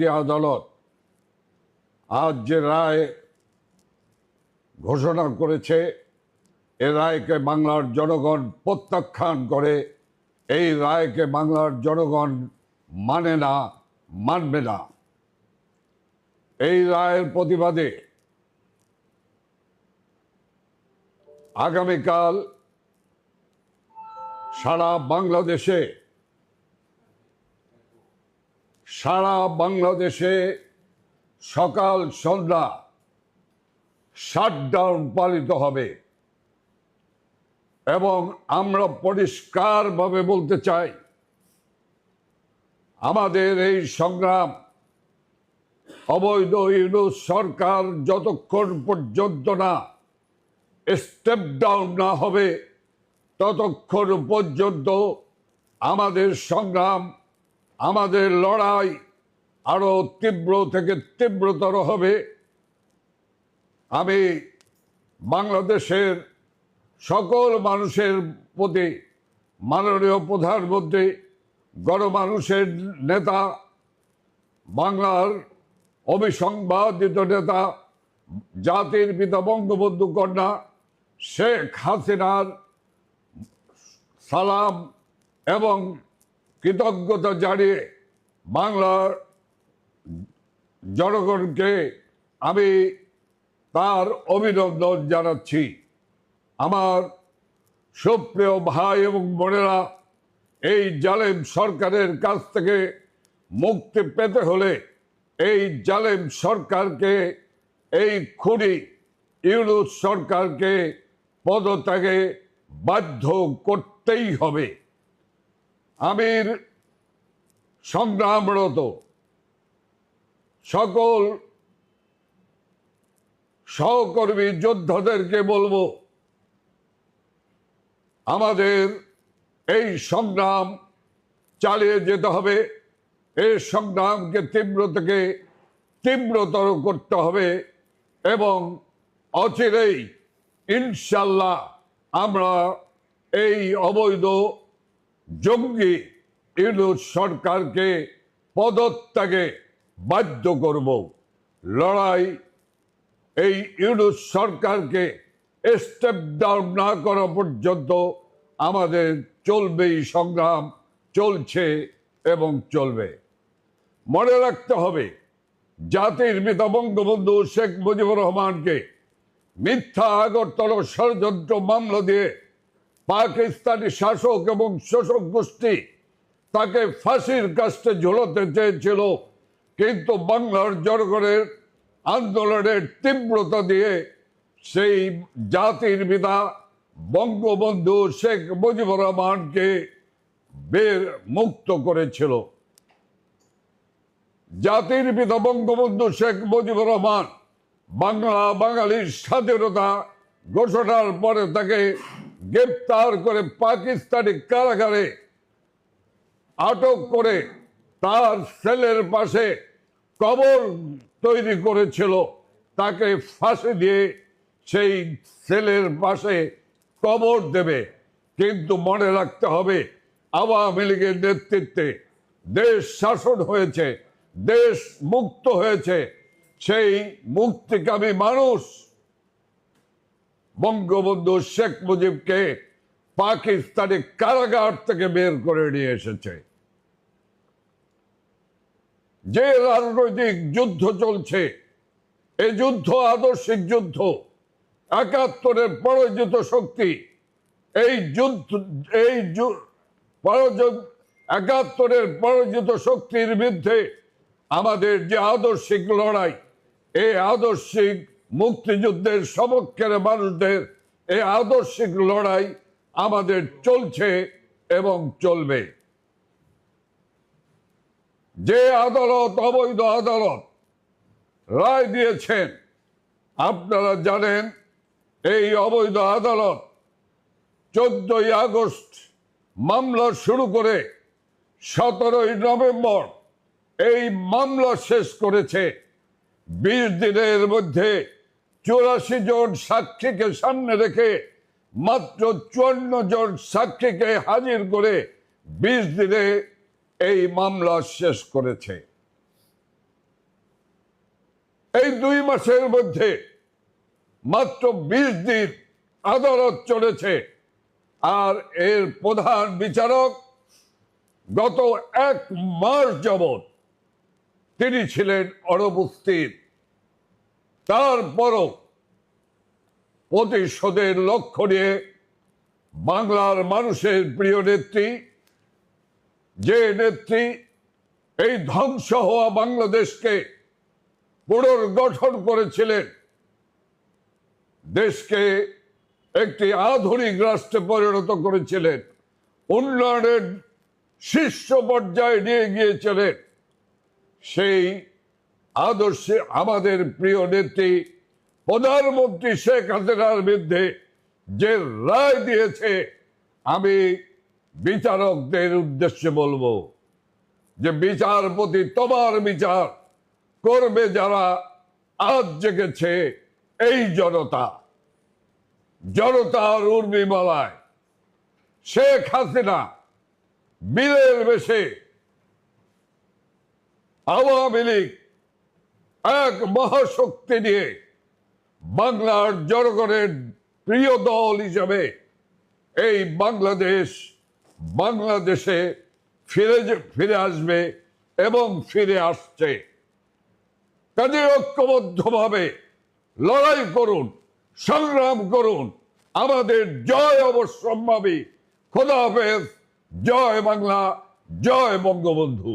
City আদালত আজ যে রায় ঘোষণা করেছে, এ রায়কে বাংলার জনগণ প্রত্যাখ্যান করে, এই রায়কে বাংলার জনগণ মানে না, মানবে না। এই রায়ের প্রতিবাদে আগামীকাল সারা বাংলাদেশে সারা বাংলাদেশে সকাল, সন্ধ্যা শাটডাউন পালিত হবে। এবং আমরা পরিষ্কারভাবে বলতে চাই, আমাদের এই সংগ্রাম, অবৈধ ইউনুস সরকার যতক্ষণ পর্যন্ত না স্টেপ ডাউন না হবে, ততক্ষণ পর্যন্ত আমাদের সংগ্রাম আমাদের লড়াই আরও তীব্র থেকে তীব্রতর হবে। আমি বাংলাদেশের সকল মানুষের প্রতি, মাননীয় প্রধানমন্ত্রী, গণমানুষের নেতা, বাংলার অবিসংবাদিত নেতা, জাতির পিতা বঙ্গবন্ধু কন্যা, শেখ হাসিনার সালাম এবং কৃতজ্ঞতা জানিয়ে বাংলার জনগণকে আমি তার অভিনন্দন জানাচ্ছি। আমার সুপ্রিয় ভাই এবং বোনেরা, এই জালেম সরকারের কাছ থেকে মুক্তি পেতে হলে এই জালেম সরকারকে, এই খুনি ইউনুস সরকারকে পদত্যাগে বাধ্য করতেই হবে। আমির সংগ্রামরত সকল সহকর্মী যোদ্ধাদেরকে বলব, আমাদের এই সংগ্রাম চালিয়ে যেতে হবে। এই সংগ্রামকে তীব্র থেকে তীব্রতর করতে হবে এবং অচিরেই ইনশাল্লাহ আমরা এই অবৈধ জঙ্গি ইউনুস সরকারকে পদত্যাগে বাধ্য করব। লড়াই এই ইউনুস সরকারকে স্টেপ ডাউন না করা পর্যন্ত আমাদের চলবেই সংগ্রাম, চলছে এবং চলবে। মনে রাখতে হবে, জাতির পিতা বঙ্গবন্ধু শেখ মুজিবুর রহমানকে মিথ্যা আগরতলা ষড়যন্ত্র মামলা দিয়ে পাকিস্তানি শাসক এবং শোষক গোষ্ঠী তাকে ফাঁসির কাস্টে ঝোলাতে চেয়েছিল, কিন্তু বাংলার জনগণের আন্দোলনের তীব্রতা দিয়ে সেই জাতির পিতা বঙ্গবন্ধু শেখ মুজিবুর রহমানকে বের মুক্ত করেছিল। জাতির পিতা বঙ্গবন্ধু শেখ মুজিবুর রহমান বাংলা বাঙালির স্বাধীনতা ঘোষণার পরে তাকে গ্রেপ্তার করে পাকিস্তানি কারাগারে আটক করে তার সেলের পাশে কবর তৈরি করেছিল। তাকে ফাঁসি দিয়ে সেই সেলের পাশে কবর দেবে। কিন্তু মনে রাখতে হবে, আওয়ামী লীগের নেতৃত্বে দেশ শাসন হয়েছে, দেশ মুক্ত হয়েছে। সেই মুক্তিকামী মানুষ বঙ্গবন্ধু শেখ মুজিবকে পাকিস্তানি কারাগার থেকে বের করে নিয়ে এসেছে। যে রাজনৈতিক যুদ্ধ চলছে এই যুদ্ধ আদর্শিক যুদ্ধ, একাত্তরের পরাজিত শক্তি, এই যুদ্ধ, এই একাত্তরের পরাজিত শক্তির বিরুদ্ধে আমাদের যে আদর্শিক লড়াই এই আদর্শিক মুক্তিযুদ্ধের সমক্ষের মানুষদের এই আদর্শিক লড়াই আমাদের চলছে এবং চলবে। যে আদালত, অবৈধ আদালত রায় দিয়েছেন, আপনারা জানেন, এই অবৈধ আদালত চোদ্দই আগস্ট মামলা শুরু করে সতেরোই নভেম্বর এই মামলা শেষ করেছে। বিশ দিনের মধ্যে চুরাশি জন সাক্ষীকে সামনে রেখে মাত্র চুয়ান্ন জন সাক্ষীকে হাজির করে বিশ দিনে এই মামলা শেষ করেছে। এই দুই মাসের মধ্যে মাত্র বিশ দিন আদালত চলেছে। আর এর প্রধান বিচারক গত এক মাস যাবৎ তিনি ছিলেন অনুপস্থিত তারপরও প্রতিশোধের লক্ষ্য নিয়ে বাংলার মানুষের প্রিয় নেত্রী, যে নেত্রী এই ধ্বংস হওয়া বাংলাদেশকে পুনর্গঠন করেছিলেন, দেশকে একটি আধুনিক রাষ্ট্রে পরিণত করেছিলেন, উন্নয়নের শীর্ষ পর্যায়ে নিয়ে গিয়েছিলেন, সেই আদর্শে আমাদের প্রিয় নেত্রী প্রধানমন্ত্রী শেখ হাসিনার বিরুদ্ধে যে রায় দিয়েছে, আমি বিচারকদের উদ্দেশ্যে বলব যে বিচারপতি তোমার বিচার করবে যারা আজ জেগেছে এই জনতা। জনতার উর্মিমালায় শেখ হাসিনা বীরের বেশে আওয়ামী লীগ এক মহাশক্তি নিয়ে বাংলার জনগণের প্রিয় দল হিসাবে এই বাংলাদেশ বাংলাদেশে ফিরে ফিরে আসবে এবং ফিরে আসছে। কাজে ঐক্যবদ্ধভাবে লড়াই করুন, সংগ্রাম করুন, আমাদের জয় অবশ্যম্ভাবী। খোদা হাফেজ, জয় বাংলা, জয় বঙ্গবন্ধু।